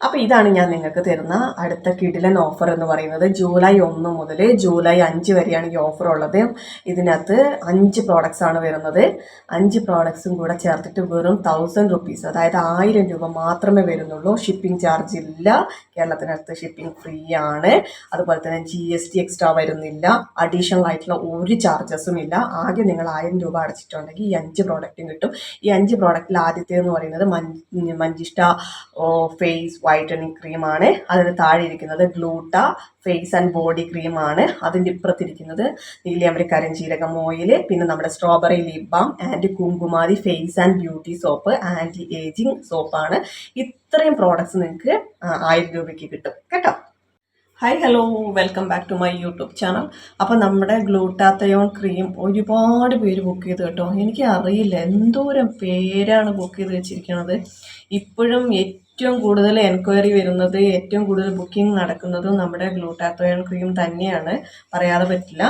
അപ്പോൾ ഇതാണ് ഞാൻ നിങ്ങൾക്ക് തരുന്ന അടുത്ത കിടിലൻ ഓഫർ എന്ന് പറയുന്നത് ജൂലൈ ഒന്ന് മുതൽ ജൂലൈ അഞ്ച് വരെയാണ് ഈ ഓഫർ ഉള്ളത്. ഇതിനകത്ത് അഞ്ച് പ്രോഡക്റ്റ്സ് ആണ് വരുന്നത്. അഞ്ച് പ്രോഡക്ട്സും കൂടെ ചേർത്തിട്ട് വെറും തൗസൻഡ് റുപ്പീസ് അതായത് ആയിരം രൂപ മാത്രമേ വരുന്നുള്ളൂ. ഷിപ്പിംഗ് ചാർജ് ഇല്ല. കേരളത്തിനകത്ത് ഷിപ്പിംഗ് ഫ്രീ ആണ്. അതുപോലെ തന്നെ ജി എസ് ടി എക്സ്ട്രാ വരുന്നില്ല. അഡീഷണൽ ആയിട്ടുള്ള ഒരു ചാർജസും ഇല്ല. ആകെ നിങ്ങൾ ആയിരം രൂപ അടച്ചിട്ടുണ്ടെങ്കിൽ ഈ അഞ്ച് പ്രോഡക്റ്റും കിട്ടും. ഈ അഞ്ച് പ്രോഡക്റ്റിൽ ആദ്യത്തെ എന്ന് പറയുന്നത് മഞ്ച് മഞ്ചിഷ്ട ഫേസ് വൈറ്റനിങ് ക്രീമാണ് അതിന് താഴെ ഇരിക്കുന്നത് ഗ്ലൂട്ട ഫേസ് ആൻഡ് ബോഡി ക്രീമാണ് അതിന്റെ ഇപ്പുറത്തിരിക്കുന്നത് നീലിയമരി കരിഞ്ചീരകം ഓയിൽ പിന്നെ നമ്മുടെ strawberry lip balm and കുങ്കുമാരി face and beauty soap anti ageing സോപ്പാണ് ഇത്രയും പ്രോഡക്ട്സ് നിങ്ങൾക്ക് ആയിരം രൂപയ്ക്ക് കിട്ടും. കേട്ടോ? Hi hello welcome back to my YouTube channel അപ്പോൾ നമ്മുടെ ഗ്ലൂട്ടാത്തയോൺ ക്രീം ഒരുപാട് പേര് ബുക്ക് ചെയ്ത് കേട്ടോ. എനിക്ക് അറിയില്ല എന്തോരം പേരാണ് ബുക്ക് ചെയ്ത് വെച്ചിരിക്കുന്നത് ഇപ്പോഴും കൂടുതൽ എൻക്വയറി വരുന്നത് ഏറ്റവും കൂടുതൽ ബുക്കിംഗ് നടക്കുന്നതും നമ്മുടെ ഗ്ലൂട്ടാത്തോയൺ ക്രീം തന്നെയാണ്. പറയാതെ പറ്റില്ല.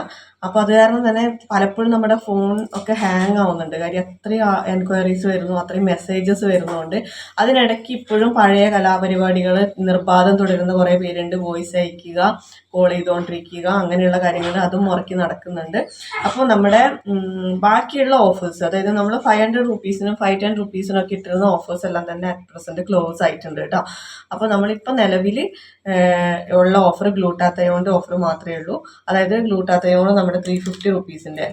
അപ്പോൾ അത് കാരണം തന്നെ പലപ്പോഴും നമ്മുടെ ഫോൺ ഒക്കെ ഹാങ് ആവുന്നുണ്ട്. കാര്യം അത്രയും എൻക്വയറീസ് വരുന്നു അത്രയും മെസ്സേജസ് വരുന്നുണ്ട്. അതിനിടയ്ക്ക് ഇപ്പോഴും പഴയ കലാപരിപാടികൾ നിർബാധം തുടരുന്ന കുറേ പേരുണ്ട്. വോയിസ് അയക്കുക കോൾ ചെയ്തുകൊണ്ടിരിക്കുക അങ്ങനെയുള്ള കാര്യങ്ങൾ അതും മുറക്കി നടക്കുന്നുണ്ട്. അപ്പോൾ നമ്മുടെ ബാക്കിയുള്ള ഓഫേഴ്സ് അതായത് നമ്മൾ ഫൈവ് ഹൺഡ്രഡ് റുപ്പീസിനും ഫൈവ് ടെൻ റുപ്പീസിനും ഒക്കെ ഇട്ടിരുന്ന ഓഫേഴ്സ് എല്ലാം തന്നെ അറ്റ് പ്രസന്റ് ക്ലോസ് ആയിട്ടുണ്ട് കേട്ടോ. അപ്പോൾ നമ്മളിപ്പോൾ നിലവിൽ ഉള്ള ഓഫർ ഗ്ലൂട്ടാത്തയോണ്ട് ഓഫർ മാത്രമേ ഉള്ളൂ. അതായത് ഗ്ലൂട്ടാത്തയോണ്ട് നമ്മുടെ ത്രീ ഫിഫ്റ്റി റുപ്പീസിന്റെ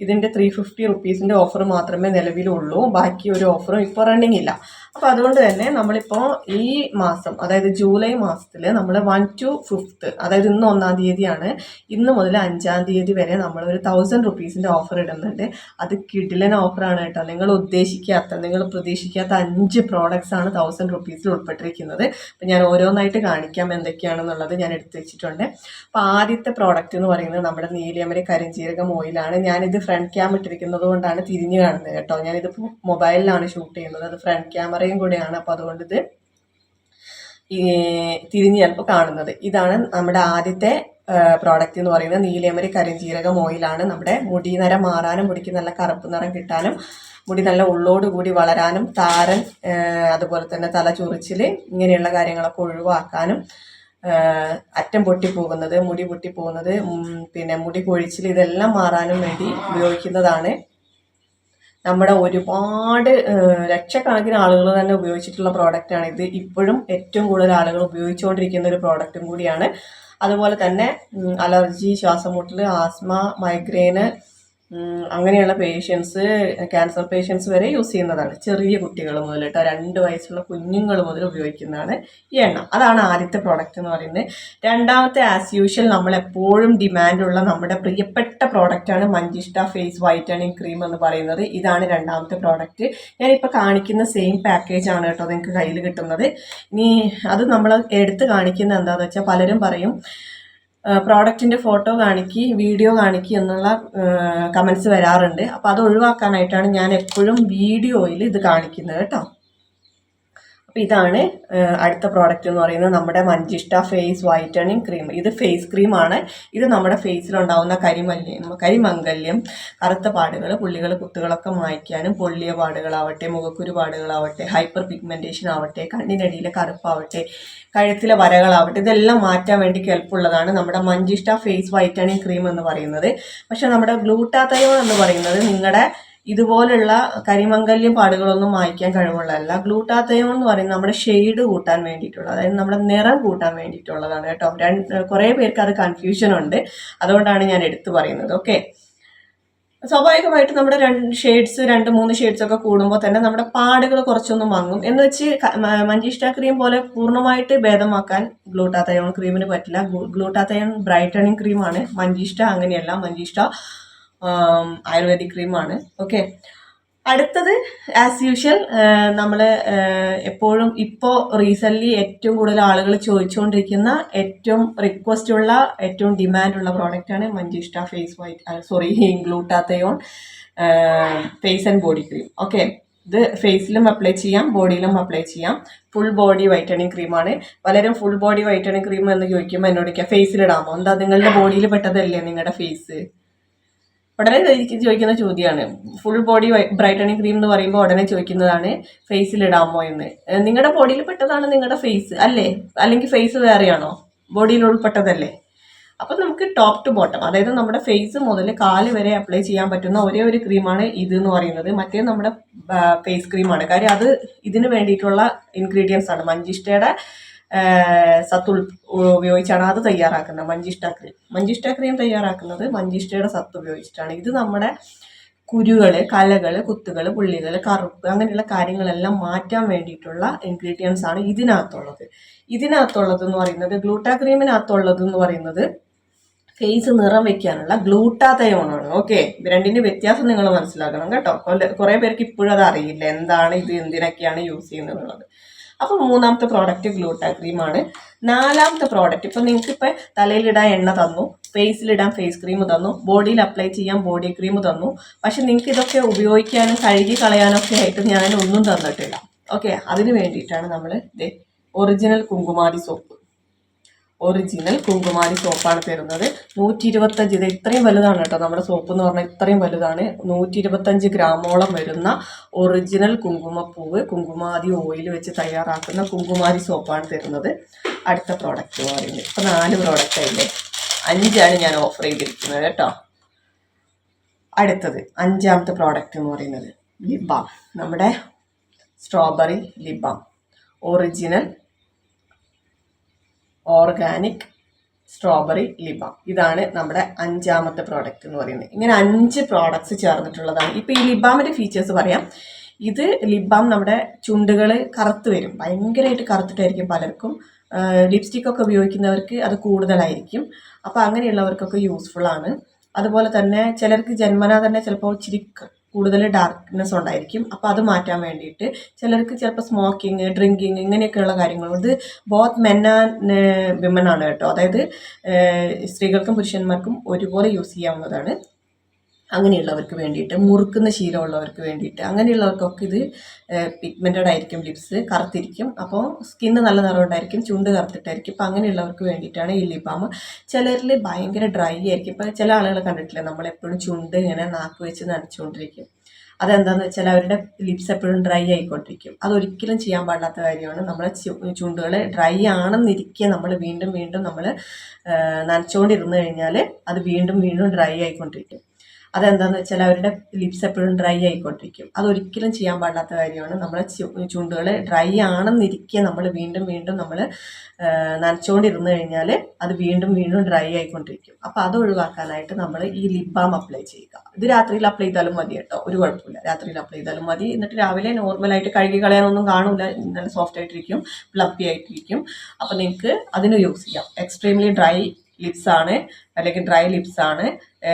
ഇതിന്റെ ത്രീ ഫിഫ്റ്റി റുപ്പീസിന്റെ ഓഫർ മാത്രമേ നിലവിലുള്ളൂ. ബാക്കി ഒരു ഓഫറും ഇപ്പോൾ റണ്ണിങ് ഇല്ല. അപ്പോൾ അതുകൊണ്ട് തന്നെ നമ്മളിപ്പോ ഈ മാസം അതായത് ജൂലൈ മാസത്തിൽ നമ്മൾ വൺ ടു ഫിഫ്ത്ത് അതായത് ഇന്ന് ഒന്നാം തീയതിയാണ്. ഇന്ന് മുതൽ അഞ്ചാം തീയതി വരെ നമ്മൾ ഒരു തൗസൻഡ് റുപ്പീസിന്റെ ഓഫർ ഇടുന്നുണ്ട്. അത് കിഡിലൻ ഓഫറാണ് കേട്ടോ. നിങ്ങൾ ഉദ്ദേശിക്കാത്ത നിങ്ങൾ പ്രതീക്ഷിക്കാത്ത അഞ്ച് പ്രോഡക്റ്റ്സ് ആണ് തൗസൻഡ് റുപ്പീസിൽ ഉൾപ്പെട്ടിരിക്കുന്നത്. അപ്പം ഞാൻ ഓരോന്നായിട്ട് കാണിക്കാം എന്തൊക്കെയാണെന്നുള്ളത് ഞാൻ എടുത്തു വെച്ചിട്ടുണ്ട്. അപ്പോൾ ആദ്യത്തെ പ്രോഡക്റ്റ് എന്ന് പറയുന്നത് നമ്മുടെ നീലിയമരി കരിഞ്ചീരകം ഓയിലാണ്. ഞാനിത് ഫ്രണ്ട് ക്യാം ഇട്ടിരിക്കുന്നത് കൊണ്ടാണ് തിരിഞ്ഞു കാണുന്നത് കേട്ടോ. ഞാനിത് മൊബൈലിലാണ് ഷൂട്ട് ചെയ്യുന്നത്. അത് ഫ്രണ്ട് ക്യാമറയും കൂടെയാണ് അപ്പോൾ അതുകൊണ്ട് ഇത് തിരിഞ്ഞ് ചിലപ്പോൾ കാണുന്നത്. ഇതാണ് നമ്മുടെ ആദ്യത്തെ പ്രോഡക്റ്റ് എന്ന് പറയുന്നത്. നീലയമരി കരിഞ്ജീരകം ഓയിലാണ് നമ്മുടെ മുടി നിറം മാറാനും മുടിക്ക് നല്ല കറുപ്പ് നിറം കിട്ടാനും മുടി നല്ല ഉള്ളോട് കൂടി വളരാനും താരൻ അതുപോലെ തന്നെ തല ചൊറിച്ചിൽ ഇങ്ങനെയുള്ള കാര്യങ്ങളൊക്കെ ഒഴിവാക്കാനും അറ്റം പൊട്ടിപ്പോകുന്നത് മുടി പൊട്ടിപ്പോകുന്നത് പിന്നെ മുടി കൊഴിച്ചിൽ ഇതെല്ലാം മാറാനും വേണ്ടി ഉപയോഗിക്കുന്നതാണ്. നമ്മുടെ ഒരുപാട് ലക്ഷക്കണക്കിന് ആളുകൾ തന്നെ ഉപയോഗിച്ചിട്ടുള്ള പ്രോഡക്റ്റാണ് ഇത് ഇപ്പോഴും ഏറ്റവും കൂടുതൽ ആളുകൾ ഉപയോഗിച്ചുകൊണ്ടിരിക്കുന്ന ഒരു പ്രോഡക്റ്റും കൂടിയാണ്. അതുപോലെ തന്നെ അലർജി ശ്വാസമുട്ടൽ ആസ്മ മൈഗ്രെയിന് അങ്ങനെയുള്ള പേഷ്യൻസ് ക്യാൻസർ പേഷ്യൻസ് വരെ യൂസ് ചെയ്യുന്നതാണ്. ചെറിയ കുട്ടികൾ മുതൽ രണ്ട് വയസ്സുള്ള കുഞ്ഞുങ്ങൾ മുതൽ ഉപയോഗിക്കുന്നതാണ് ഈ എണ്ണ. അതാണ് ആദ്യത്തെ പ്രോഡക്റ്റ് എന്ന് പറയുന്നത്. രണ്ടാമത്തെ ആസ് യൂഷ്വൽ നമ്മൾ എപ്പോഴും ഡിമാൻഡുള്ള നമ്മുടെ പ്രിയപ്പെട്ട പ്രോഡക്റ്റാണ് മഞ്ചിഷ്ട ഫേസ് വൈറ്റണിങ് ക്രീം എന്ന് പറയുന്നത്. ഇതാണ് രണ്ടാമത്തെ പ്രോഡക്റ്റ് ഞാനിപ്പോൾ കാണിക്കുന്ന സെയിം പാക്കേജ് ആണ് കേട്ടോ നിങ്ങൾക്ക് കയ്യിൽ കിട്ടുന്നത്. ഇനി അത് നമ്മൾ എടുത്ത് കാണിക്കുന്ന എന്താണെന്ന് വെച്ചാൽ പലരും പറയും പ്രോഡക്റ്റിന്റെ ഫോട്ടോ കാണിക്കി വീഡിയോ കാണിക്കി എന്നുള്ള കമൻസ് വരാറുണ്ട്. അപ്പോൾ അത് ഒഴിവാക്കാനായിട്ടാണ് ഞാൻ എപ്പോഴും വീഡിയോയിൽ ഇത് കാണിക്കുന്നത് കേട്ടോ. അപ്പോൾ ഇതാണ് അടുത്ത പ്രോഡക്റ്റ് എന്ന് പറയുന്നത് നമ്മുടെ മഞ്ചിഷ്ട ഫേസ് വൈറ്റണിങ് ക്രീം ഇത് ഫേസ് ക്രീമാണ് ഇത് നമ്മുടെ ഫേസിലുണ്ടാവുന്ന കരിമല്യം കരിമംഗല്യം കറുത്ത പാടുകൾ പുള്ളികൾ കുത്തുകളൊക്കെ മായ്ക്കാനും പൊള്ളിയ പാടുകളാവട്ടെ മുഖക്കുരു പാടുകളാവട്ടെ ഹൈപ്പർ പിഗ്മെന്റേഷൻ ആവട്ടെ കണ്ണിനടിയിലെ കറുപ്പാവട്ടെ കഴുത്തിലെ വരകളാവട്ടെ ഇതെല്ലാം മാറ്റാൻ വേണ്ടി കെൽപ്പുള്ളതാണ് നമ്മുടെ മഞ്ചിഷ്ട ഫേസ് വൈറ്റണിങ് ക്രീം എന്ന് പറയുന്നത്. പക്ഷേ നമ്മുടെ ഗ്ലൂട്ടാതയോ എന്ന് പറയുന്നത് നിങ്ങളുടെ ഇതുപോലുള്ള കരിമംഗല്യം പാടുകളൊന്നും മായ്ക്കാൻ കഴിവുള്ളതല്ല. ഗ്ലൂട്ടാത്തയോൺ എന്ന് പറയുന്നത് നമ്മുടെ ഷെയ്ഡ് കൂട്ടാൻ വേണ്ടിയിട്ടുള്ള അതായത് നമ്മുടെ നിറം കൂട്ടാൻ വേണ്ടിയിട്ടുള്ളതാണ് കേട്ടോ. രണ്ട് കുറേ പേർക്ക് അത് കൺഫ്യൂഷൻ ഉണ്ട്. അതുകൊണ്ടാണ് ഞാൻ എടുത്തു പറയുന്നത്. ഓക്കെ സ്വാഭാവികമായിട്ട് നമ്മുടെ രണ്ട് ഷെയ്ഡ്സ് രണ്ട് മൂന്ന് ഷെയ്ഡ്സ് ഒക്കെ കൂടുമ്പോൾ തന്നെ നമ്മുടെ പാടുകൾ കുറച്ചൊന്നും മങ്ങും. എന്ന് വെച്ച് മഞ്ചിഷ്ട ക്രീം പോലെ പൂർണമായിട്ട് ഭേദമാക്കാൻ ഗ്ലൂട്ടാത്തയോൺ ക്രീമിന് പറ്റില്ല. ഗ്ലൂട്ടാത്തയോൺ ബ്രൈറ്റണിങ് ക്രീമാണ് മഞ്ചിഷ്ട അങ്ങനെയല്ല. മഞ്ചിഷ്ട ആയുർവേദിക് ക്രീമാണ്. ഓക്കെ അടുത്തത് ആസ് യൂഷ്വൽ നമ്മൾ എപ്പോഴും ഇപ്പോൾ റീസെന്റ്ലി ഏറ്റവും കൂടുതൽ ആളുകൾ ചോദിച്ചുകൊണ്ടിരിക്കുന്ന ഏറ്റവും റിക്വസ്റ്റ് ഉള്ള ഏറ്റവും ഡിമാൻഡ് ഡിമാൻഡുള്ള പ്രോഡക്റ്റാണ് Manjishta face white sorry glutathione face and body cream okay ഇത് ഫേസിലും അപ്ലൈ ചെയ്യാം ബോഡിയിലും അപ്ലൈ ചെയ്യാം. ഫുൾ ബോഡി വൈറ്റണിങ് ക്രീമാണ് പലരും ഫുൾ ബോഡി വൈറ്റണിങ് ക്രീം എന്ന് ചോദിക്കുമ്പോൾ എന്നോട് ഫേസിലിടാമോ എന്താ നിങ്ങളുടെ ബോഡിയിൽ പെട്ടതല്ലേ നിങ്ങളുടെ ഫേസ് ഉടനെ ചോദിക്ക- ചോദിക്കുന്ന ചോദ്യമാണ്. ഫുൾ ബോഡി ബ്രൈറ്റനിങ് ക്രീം എന്ന് പറയുമ്പോൾ ഉടനെ ചോദിക്കുന്നതാണ് ഫേസിൽ ഇടാമോ എന്ന്. നിങ്ങളുടെ ബോഡിയിൽ പെട്ടതാണ് നിങ്ങളുടെ ഫേസ് അല്ലേ? അല്ലെങ്കിൽ ഫേസ് വേറെയാണോ? ബോഡിയിൽ ഉൾപ്പെട്ടതല്ലേ? അപ്പം നമുക്ക് ടോപ്പ് ടു ബോട്ടം അതായത് നമ്മുടെ ഫേസ് മുതൽ കാൽ വരെ അപ്ലൈ ചെയ്യാൻ പറ്റുന്ന ഒരേ ഒരു ക്രീമാണ് ഇത് എന്ന് പറയുന്നത്. മറ്റേ നമ്മുടെ ഫേസ് ക്രീമാണ് കാര്യം അത് ഇതിന് വേണ്ടിയിട്ടുള്ള ഇൻഗ്രീഡിയൻസ് ആണ്. മഞ്ചിഷ്ടയുടെ സത്ത് ഉപയോഗിച്ചാണ് അത് തയ്യാറാക്കുന്നത്. മഞ്ചിഷ്ടാക്രി മഞ്ചിഷ്ടാക്രിയും മഞ്ചിഷ്ട ക്രീം തയ്യാറാക്കുന്നത് മഞ്ചിഷ്ടയുടെ സത്ത് ഉപയോഗിച്ചിട്ടാണ്. ഇത് നമ്മുടെ കുരുകൾ കലകൾ കുത്തുകൾ പുള്ളികൾ കറുപ്പ് അങ്ങനെയുള്ള കാര്യങ്ങളെല്ലാം മാറ്റാൻ വേണ്ടിയിട്ടുള്ള ഇൻഗ്രീഡിയൻസ് ആണ് ഇതിനകത്തുള്ളത്. ഇതിനകത്തുള്ളത് എന്ന് പറയുന്നത് ഗ്ലൂട്ടാ ക്രീമിനകത്തുള്ളത് എന്ന് പറയുന്നത് ഫേസ് നിറം വെക്കാനുള്ള ഗ്ലൂട്ടാതയോണാണ് ഓക്കെ രണ്ടിന്റെ വ്യത്യാസം നിങ്ങൾ മനസ്സിലാക്കണം കേട്ടോ. കുറേ പേർക്ക് ഇപ്പോഴും അത് അറിയില്ല. എന്താണ് ഇത്? എന്തിനൊക്കെയാണ് യൂസ് ചെയ്യുന്നത് എന്നുള്ളത്. അപ്പോൾ മൂന്നാമത്തെ പ്രോഡക്റ്റ് ഗ്ലൂട്ടാ ക്രീമാണ് നാലാമത്തെ പ്രോഡക്റ്റ് ഇപ്പോൾ നിങ്ങൾക്ക് ഇപ്പോൾ തലയിലിടാൻ എണ്ണ തന്നു ഫേസിലിടാൻ ഫേസ് ക്രീം തന്നു ബോഡിയിൽ അപ്ലൈ ചെയ്യാൻ ബോഡി ക്രീം തന്നു. പക്ഷെ നിങ്ങൾക്ക് ഇതൊക്കെ ഉപയോഗിക്കാനും കഴുകി കളയാനൊക്കെ ആയിട്ട് ഞാൻ ഒന്നും തന്നിട്ടില്ല. ഓക്കെ അതിന് വേണ്ടിയിട്ടാണ് നമ്മൾ ഒറിജിനൽ കുങ്കുമാരി സോപ്പ് ഒറിജിനൽ കുങ്കുമാരി സോപ്പാണ് തരുന്നത്. നൂറ്റി ഇരുപത്തഞ്ച് ഇത് ഇത്രയും വലുതാണ് കേട്ടോ. നമ്മുടെ സോപ്പ് എന്ന് പറഞ്ഞാൽ ഇത്രയും വലുതാണ്. നൂറ്റി ഇരുപത്തഞ്ച് ഗ്രാമോളം വരുന്ന ഒറിജിനൽ കുങ്കുമപ്പൂവ് കുങ്കുമാതി ഓയിൽ വെച്ച് തയ്യാറാക്കുന്ന കുങ്കുമാരി സോപ്പാണ് തരുന്നത്. അടുത്ത പ്രോഡക്റ്റ് പറയുന്നത്. ഇപ്പം നാല് പ്രോഡക്റ്റ് ആയില്ലേ അഞ്ചാണ് ഞാൻ ഓഫർ ചെയ്തിരിക്കുന്നത് കേട്ടോ. അടുത്തത് അഞ്ചാമത്തെ പ്രോഡക്റ്റ് എന്ന് പറയുന്നത് ലിബാം. നമ്മുടെ strawberry lip balm. Original organic strawberry lip balm. ഇതാണ് നമ്മുടെ അഞ്ചാമത്തെ പ്രോഡക്റ്റ് എന്ന് പറയുന്നത്. ഇങ്ങനെ അഞ്ച് പ്രോഡക്ട്സ് ചേർന്നിട്ടുള്ളതാണ്. ഇപ്പോൾ ഈ ലിബാമിന്റെ ഫീച്ചേഴ്സ് പറയാം. ഇത് ലിബാം നമ്മുടെ ചുണ്ടുകൾ കറുത്ത് വരും. ഭയങ്കരമായിട്ട് കറുത്തിട്ടായിരിക്കും പലർക്കും. ലിപ്സ്റ്റിക് ഒക്കെ ഉപയോഗിക്കുന്നവർക്ക് അത് കൂടുതലായിരിക്കും. അപ്പോൾ അങ്ങനെയുള്ളവർക്കൊക്കെ യൂസ്ഫുൾ ആണ്. അതുപോലെ തന്നെ ചിലർക്ക് ജന്മനാ തന്നെ ചിലപ്പോൾ ഇച്ചിരി കൂടുതൽ ഡാർക്ക്നെസ് ഉണ്ടായിരിക്കും. അപ്പോൾ അത് മാറ്റാൻ വേണ്ടിയിട്ട് ചിലർക്ക് ചിലപ്പോൾ സ്മോക്കിങ് ഡ്രിങ്കിങ് ഇങ്ങനെയൊക്കെയുള്ള കാര്യങ്ങൾ. ഇത് ബോത്ത് മെൻ ആൻഡ് വിമൻ ആണ് കേട്ടോ. അതായത് സ്ത്രീകൾക്കും പുരുഷന്മാർക്കും ഒരുപോലെ യൂസ് ചെയ്യാവുന്നതാണ്. അങ്ങനെയുള്ളവർക്ക് വേണ്ടിയിട്ട് മുറുക്കുന്ന ശീലമുള്ളവർക്ക് വേണ്ടിയിട്ട് അങ്ങനെയുള്ളവർക്കൊക്കെ ഇത് പിഗ്മെന്റഡ് ആയിരിക്കും ലിപ്സ് കറുത്തിരിക്കും. അപ്പോൾ സ്കിന്ന് നല്ല നിറമുണ്ടായിരിക്കും ചുണ്ട് കറുത്തിട്ടായിരിക്കും. അപ്പോൾ അങ്ങനെയുള്ളവർക്ക് വേണ്ടിയിട്ടാണ് ഈ ലിപ് ബാം ചിലരിൽ ഭയങ്കര ഡ്രൈ ആയിരിക്കും. ഇപ്പോൾ ചില ആളുകൾ കണ്ടിട്ടില്ലേ നമ്മളെപ്പോഴും ചുണ്ട് ഇങ്ങനെ നാക്ക് വെച്ച് നനച്ചുകൊണ്ടിരിക്കും അതെന്താന്ന് വെച്ചാൽ അവരുടെ ലിപ്സ് എപ്പോഴും ഡ്രൈ ആയിക്കൊണ്ടിരിക്കും. അതൊരിക്കലും ചെയ്യാൻ പാടില്ലാത്ത കാര്യമാണ്. നമ്മളെ ചുണ്ടുകൾ ഡ്രൈ ആണെന്നിരിക്കെ നമ്മൾ വീണ്ടും വീണ്ടും നമ്മൾ നനച്ചുകൊണ്ടിരുന്നു കഴിഞ്ഞാൽ അത് വീണ്ടും വീണ്ടും ഡ്രൈ ആയിക്കൊണ്ടിരിക്കും. അതെന്താന്ന് വെച്ചാൽ അവരുടെ ലിപ്സ് എപ്പോഴും ഡ്രൈ ആയിക്കൊണ്ടിരിക്കും. അതൊരിക്കലും ചെയ്യാൻ പാടില്ലാത്ത കാര്യമാണ്. നമ്മൾ ചുണ്ടുകൾ ഡ്രൈ ആണെന്നിരിക്കെ നമ്മൾ വീണ്ടും വീണ്ടും നമ്മൾ നനച്ചുകൊണ്ടിരുന്നു കഴിഞ്ഞാൽ അത് വീണ്ടും വീണ്ടും ഡ്രൈ ആയിക്കൊണ്ടിരിക്കും. അപ്പോൾ അത് ഒഴിവാക്കാനായിട്ട് നമ്മൾ ഈ ലിപ് ബാം അപ്ലൈ ചെയ്യുക. ഇത് രാത്രിയിൽ അപ്ലൈ ചെയ്താലും മതി കേട്ടോ. ഒരു കുഴപ്പമില്ല. രാത്രിയിൽ അപ്ലൈ ചെയ്താലും മതി. എന്നിട്ട് രാവിലെ നോർമലായിട്ട് കഴുകി കളയാനൊന്നും കാണില്ല നല്ല സോഫ്റ്റ് ആയിട്ടിരിക്കും പ്ലപ്പി ആയിട്ടിരിക്കും. അപ്പോൾ നിങ്ങൾക്ക് അതിന് യൂസ് ചെയ്യാം. എക്സ്ട്രീംലി ഡ്രൈ ലിപ്സ് ആണ് അല്ലെങ്കിൽ ഡ്രൈ ലിപ്സ് ആണ്.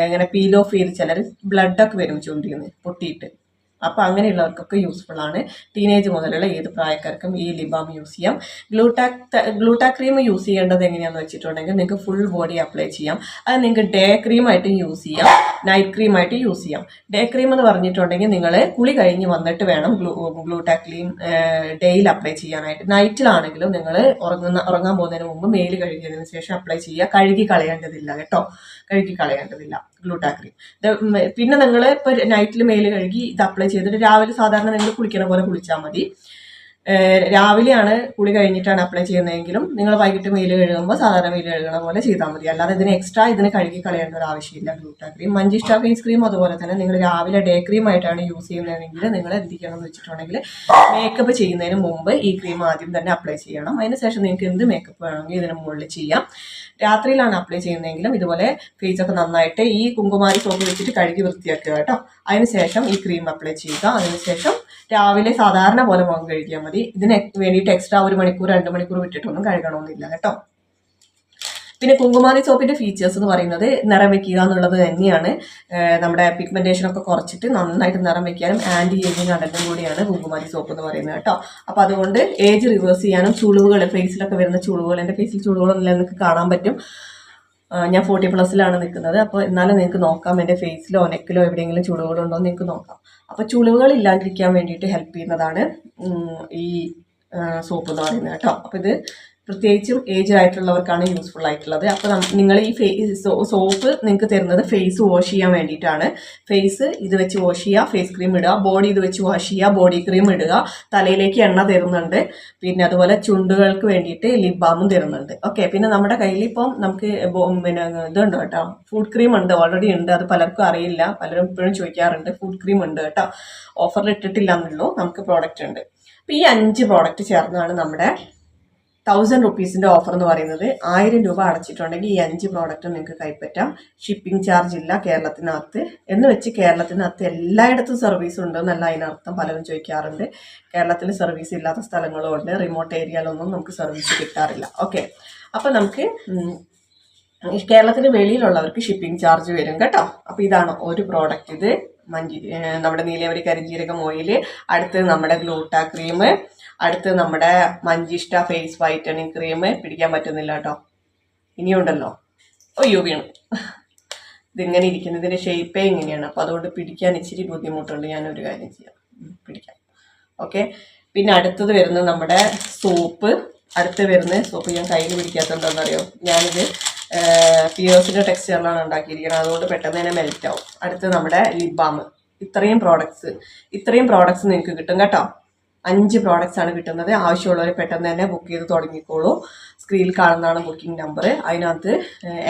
ഇങ്ങനെ പീൽ ഓഫ് ചെയ്ത് ചിലർ ബ്ലഡൊക്കെ വരും ചുണ്ടിന്ന് പൊട്ടിയിട്ട്. അപ്പോൾ അങ്ങനെയുള്ളവർക്കൊക്കെ യൂസ്ഫുൾ ആണ്. ടീനേജ് മുതലുള്ള ഏത് പ്രായക്കാർക്കും ഈ ലിബാം യൂസ് ചെയ്യാം. ഗ്ലൂട്ടാക് ഗ്ലൂട്ടാ ക്രീം യൂസ് ചെയ്യേണ്ടത് എങ്ങനെയാണെന്ന് വെച്ചിട്ടുണ്ടെങ്കിൽ നിങ്ങൾക്ക് ഫുൾ ബോഡി അപ്ലൈ ചെയ്യാം. അത് നിങ്ങൾക്ക് ഡേ ക്രീം ആയിട്ട് യൂസ് ചെയ്യാം. നൈറ്റ് ക്രീം ആയിട്ട് യൂസ് ചെയ്യാം. ഡേ ക്രീം എന്ന് പറഞ്ഞിട്ടുണ്ടെങ്കിൽ നിങ്ങൾ കുളി കഴിഞ്ഞ് വന്നിട്ട് വേണം ഗ്ലൂ ക്രീം ഡേയിൽ അപ്ലൈ ചെയ്യാനായിട്ട്. നൈറ്റിലാണെങ്കിലും നിങ്ങൾ ഉറങ്ങുന്ന ഉറങ്ങാൻ പോകുന്നതിന് മുമ്പ് മെയിൽ കഴുകിയതിന് ശേഷം അപ്ലൈ ചെയ്യുക. കഴുകി കളയേണ്ടതില്ല കേട്ടോ. കഴുകി കളയേണ്ടതില്ല ഗ്ലൂട്ടാ ക്രീം ഇത് പിന്നെ നിങ്ങൾ ഇപ്പോൾ നൈറ്റിൽ മെയിൽ കഴുകി ഇത് അപ്ലൈ ചെയ്തിട്ട് രാവിലെ സാധാരണ നിങ്ങൾ കുളിക്കണ പോലെ കുളിച്ചാൽ മതി. രാവിലെയാണ് കുളി കഴിഞ്ഞിട്ടാണ് അപ്ലൈ ചെയ്യുന്നതെങ്കിലും നിങ്ങൾ വൈകിട്ട് മെയിൽ കഴുകുമ്പോൾ സാധാരണ മെയിൽ കഴുകണ പോലെ ചെയ്താൽ മതി. അല്ലാതെ ഇതിന് എക്സ്ട്രാ ഇതിന് കഴുകി കളയേണ്ട ഒരു ആവശ്യമില്ല gluta cream Manjishta face cream അതുപോലെ തന്നെ നിങ്ങൾ രാവിലെ ഡേ ക്രീം ആയിട്ടാണ് യൂസ് ചെയ്യുന്നതെങ്കിൽ നിങ്ങൾ എന്ത് ചെയ്യണം എന്ന് വെച്ചിട്ടുണ്ടെങ്കിൽ മേക്കപ്പ് ചെയ്യുന്നതിന് മുമ്പ് ഈ ക്രീം ആദ്യം തന്നെ അപ്ലൈ ചെയ്യണം. അതിന് ശേഷം നിങ്ങൾക്ക് എന്ത് മേക്കപ്പ് വേണമെങ്കിൽ ഇതിന് മുകളിൽ ചെയ്യാം. രാത്രിയിലാണ് അപ്ലൈ ചെയ്യുന്നതെങ്കിലും ഇതുപോലെ ഫേസ് ഒക്കെ നന്നായിട്ട് ഈ കുങ്കുമാരി സോപ്പ് വെച്ചിട്ട് കഴുകി വൃത്തിയാക്കുക കേട്ടോ. അതിനുശേഷം ഈ ക്രീം അപ്ലൈ ചെയ്യുക. അതിനുശേഷം രാവിലെ സാധാരണ പോലെ മുഖം കഴുകിയാൽ മതി. ഇതിന് വേണ്ടിയിട്ട് എക്സ്ട്രാ ഒരു മണിക്കൂർ രണ്ട് മണിക്കൂർ വിട്ടിട്ടൊന്നും കഴുകണമെന്നില്ല കേട്ടോ. പിന്നെ കുങ്കുമാലി സോപ്പിന്റെ ഫീച്ചേഴ്സ് എന്ന് പറയുന്നത് നിറം വെക്കുക എന്നുള്ളത് തന്നെയാണ്. നമ്മുടെ പിഗ്മെന്റേഷൻ ഒക്കെ കുറച്ചിട്ട് നന്നായിട്ട് നിറം വെക്കാനും ആന്റി ഏജിങ് അടക്കം കൂടിയാണ് കുങ്കുമാലി സോപ്പ് എന്ന് പറയുന്നത് കേട്ടോ. അപ്പൊ അതുകൊണ്ട് ഏജ് റിവേഴ്സ് ചെയ്യാനും ചുളിവുകൾ ഫേസിലൊക്കെ വരുന്ന ചുളിവുകൾ എന്റെ ഫേസിൽ ചുളിവുകളൊന്നും നിങ്ങൾക്ക് കാണാൻ പറ്റും. ഞാൻ ഫോർട്ടി പ്ലസ്സിലാണ് നിൽക്കുന്നത്. അപ്പോൾ എന്നാലും നിങ്ങൾക്ക് നോക്കാം എന്റെ ഫേസിലോ നെക്കിലോ എവിടെയെങ്കിലും ചുളിവുകളുണ്ടോ എന്ന് നിങ്ങൾക്ക് നോക്കാം. അപ്പോൾ ചുളിവുകൾ ഇല്ലാതിരിക്കാൻ വേണ്ടിയിട്ട് ഹെൽപ്പ് ചെയ്യുന്നതാണ് ഈ സോപ്പ് എന്ന് പറയുന്നത് കേട്ടോ. അപ്പോൾ ഇത് പ്രത്യേകിച്ചും ഏജ് ആയിട്ടുള്ളവർക്കാണ് യൂസ്ഫുൾ ആയിട്ടുള്ളത്. അപ്പോൾ നിങ്ങൾ ഈ ഫേ സോപ്പ് നിങ്ങൾക്ക് തരുന്നത് ഫേസ് വാഷ് ചെയ്യാൻ വേണ്ടിയിട്ടാണ്. ഫേസ് ഇത് വെച്ച് വാഷ് ചെയ്യുക ഫേസ് ക്രീം ഇടുക ബോഡി ഇത് വെച്ച് വാഷ് ചെയ്യുക ബോഡി ക്രീം ഇടുക തലയിലേക്ക് എണ്ണ തരുന്നുണ്ട്. പിന്നെ അതുപോലെ ചുണ്ടുകൾക്ക് വേണ്ടിയിട്ട് ലിപ് ബാമും തരുന്നുണ്ട്. ഓക്കെ പിന്നെ നമ്മുടെ കയ്യിൽ ഇപ്പം നമുക്ക് പിന്നെ ഇതുണ്ട് കേട്ടോ. ഫുഡ് ക്രീം ഉണ്ട് ഓൾറെഡി ഉണ്ട്. അത് പലർക്കും അറിയില്ല. പലരും ഇപ്പോഴും ചോദിക്കാറുണ്ട്. ഫുഡ് ക്രീം ഉണ്ട് കേട്ടോ. ഓഫറിൽ ഇട്ടിട്ടില്ല എന്നുള്ളൂ. നമുക്ക് പ്രോഡക്റ്റ് ഉണ്ട്. അപ്പോൾ ഈ അഞ്ച് പ്രോഡക്റ്റ് ചേർന്നാണ് നമ്മുടെ തൗസൻഡ് റുപ്പീസിന്റെ ഓഫർ എന്ന് പറയുന്നത് ആയിരം രൂപ അടച്ചിട്ടുണ്ടെങ്കിൽ ഈ അഞ്ച് പ്രോഡക്റ്റ് നിങ്ങൾക്ക് കൈപ്പറ്റാം. ഷിപ്പിംഗ് ചാർജ് ഇല്ല കേരളത്തിനകത്ത്. എന്ന് വെച്ച് കേരളത്തിനകത്ത് എല്ലായിടത്തും സർവീസ് ഉണ്ട് എന്നല്ല അതിനർത്ഥം പലരും ചോദിക്കാറുണ്ട്. കേരളത്തിൽ സർവീസ് ഇല്ലാത്ത സ്ഥലങ്ങളും ഉണ്ട്. റിമോട്ട് ഏരിയയിലൊന്നും നമുക്ക് സർവീസ് കിട്ടാറില്ല. ഓക്കെ അപ്പോൾ നമുക്ക് കേരളത്തിന് വെളിയിലുള്ളവർക്ക് ഷിപ്പിംഗ് ചാർജ് വരും കേട്ടോ. അപ്പോൾ ഇതാണ് ഒരു പ്രോഡക്റ്റ് ഇത്. മഞ്ചി നമ്മുടെ നീലവരി കരിഞ്ജീരകം ഓയിൽ അടുത്ത് നമ്മുടെ ഗ്ലൂട്ടാ ക്രീം അടുത്ത് നമ്മുടെ മഞ്ചിഷ്ട ഫേസ് വൈറ്റനിങ് ക്രീം പിടിക്കാൻ പറ്റുന്നില്ല കേട്ടോ. ഇനിയുണ്ടല്ലോ. അയ്യോ വീണു. ഇതിങ്ങനെ ഇരിക്കുന്നു ഇതിന്റെ ഷേപ്പേ ഇങ്ങനെയാണ്. അപ്പോൾ അതുകൊണ്ട് പിടിക്കാൻ ഇച്ചിരി ബുദ്ധിമുട്ടുണ്ട്. ഞാനൊരു കാര്യം ചെയ്യാം. പിടിക്കാം. ഓക്കെ. പിന്നെ അടുത്തത് വരുന്നത് നമ്മുടെ സോപ്പ്. അടുത്ത് വരുന്നത് സോപ്പ് ഞാൻ കയ്യിൽ പിടിക്കാത്തതെന്താണെന്നറിയോ ഞാനിത് പിയേഴ്സിന്റെ ടെക്സ്ചറിലാണ് ഉണ്ടാക്കിയിരിക്കുന്നത്. അതുകൊണ്ട് പെട്ടെന്ന് തന്നെ മെൽറ്റ് ആവും. അടുത്ത് നമ്മുടെ ലിപ് ബാം ഇത്രയും പ്രോഡക്ട്സ് ഇത്രയും പ്രോഡക്ട്സ് നിങ്ങൾക്ക് കിട്ടും കേട്ടോ. അഞ്ച് പ്രോഡക്റ്റ്സ് ആണ് കിട്ടുന്നത്. ആവശ്യമുള്ളവർ പെട്ടെന്ന് തന്നെ ബുക്ക് ചെയ്ത് തുടങ്ങിക്കോളൂ. സ്ക്രീനിൽ കാണുന്നതാണ് ബുക്കിംഗ് നമ്പർ അതിനകത്ത്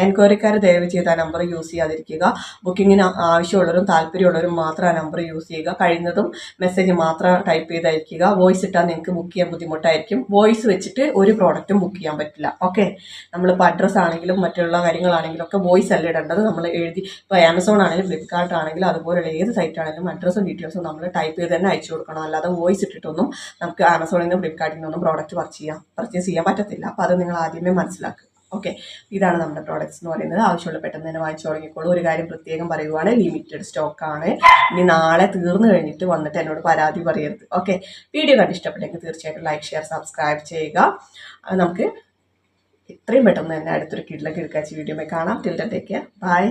എൻക്വയറിക്കാർ ദയവ് ചെയ്ത് ആ നമ്പർ യൂസ് ചെയ്യാതിരിക്കുക. ബുക്കിങ്ങിന് ആവശ്യമുള്ളവരും താല്പര്യമുള്ളവരും മാത്രം ആ നമ്പർ യൂസ് ചെയ്യുക. കഴിയുന്നതും മെസ്സേജ് മാത്രം ടൈപ്പ് ചെയ്ത് അയക്കുക വോയിസ് ഇട്ടാൽ നിങ്ങൾക്ക് ബുക്ക് ചെയ്യാൻ ബുദ്ധിമുട്ടായിരിക്കും. വോയിസ് വെച്ചിട്ട് ഒരു പ്രോഡക്റ്റും ബുക്ക് ചെയ്യാൻ പറ്റില്ല. ഓക്കെ നമ്മളിപ്പോൾ അഡ്രസ്സ് ആണെങ്കിലും മറ്റുള്ള കാര്യങ്ങളാണെങ്കിലും ഒക്കെ വോയിസ് അല്ല ഇടേണ്ടത്? നമ്മൾ എഴുതി ഇപ്പോൾ ആമസോൺ ആണെങ്കിലും ഫ്ലിപ്കാർട്ട് ആണെങ്കിലും അതുപോലെയുള്ള ഏത് സൈറ്റ് ആണെങ്കിലും അഡ്രസ്സും ഡീറ്റെയിൽസും നമ്മൾ ടൈപ്പ് ചെയ്ത് തന്നെ അയച്ചു കൊടുക്കണം. അല്ലാതെ വോയിസ് ഇട്ടിട്ടൊന്നും നമുക്ക് ആമസോണിൽ നിന്നും ഫ്ലിപ്കാർട്ടിൽ നിന്നൊന്നും പ്രോഡക്റ്റ് പർച്ചേസ് ചെയ്യാം പർച്ചേസ് ചെയ്യാൻ പറ്റത്തില്ല. അപ്പോൾ അത് നിങ്ങൾ ആദ്യമേ മനസ്സിലാക്കുക. ഓക്കെ ഇതാണ് നമ്മുടെ പ്രോഡക്റ്റ്സ് എന്ന് പറയുന്നത്. ആവശ്യമുള്ള പെട്ടെന്ന് തന്നെ വാങ്ങിച്ചു തുടങ്ങിക്കോളൂ. ഒരു കാര്യം പ്രത്യേകം പറയുവാണ് ലിമിറ്റഡ് സ്റ്റോക്കാണ് ഇനി നാളെ തീർന്നു കഴിഞ്ഞിട്ട് വന്നിട്ട് എന്നോട് പരാതി പറയരുത്. ഓക്കെ വീഡിയോ കണ്ട് ഇഷ്ടപ്പെട്ടെങ്കിൽ തീർച്ചയായിട്ടും ലൈക്ക് ഷെയർ സബ്സ്ക്രൈബ് ചെയ്യുക. നമുക്ക് ഇത്രയും പെട്ടെന്ന് തന്നെ അടുത്തൊരു കിഡിലൊക്കെ എടുക്കാച്ച വീഡിയോ കാണാം. Till take bye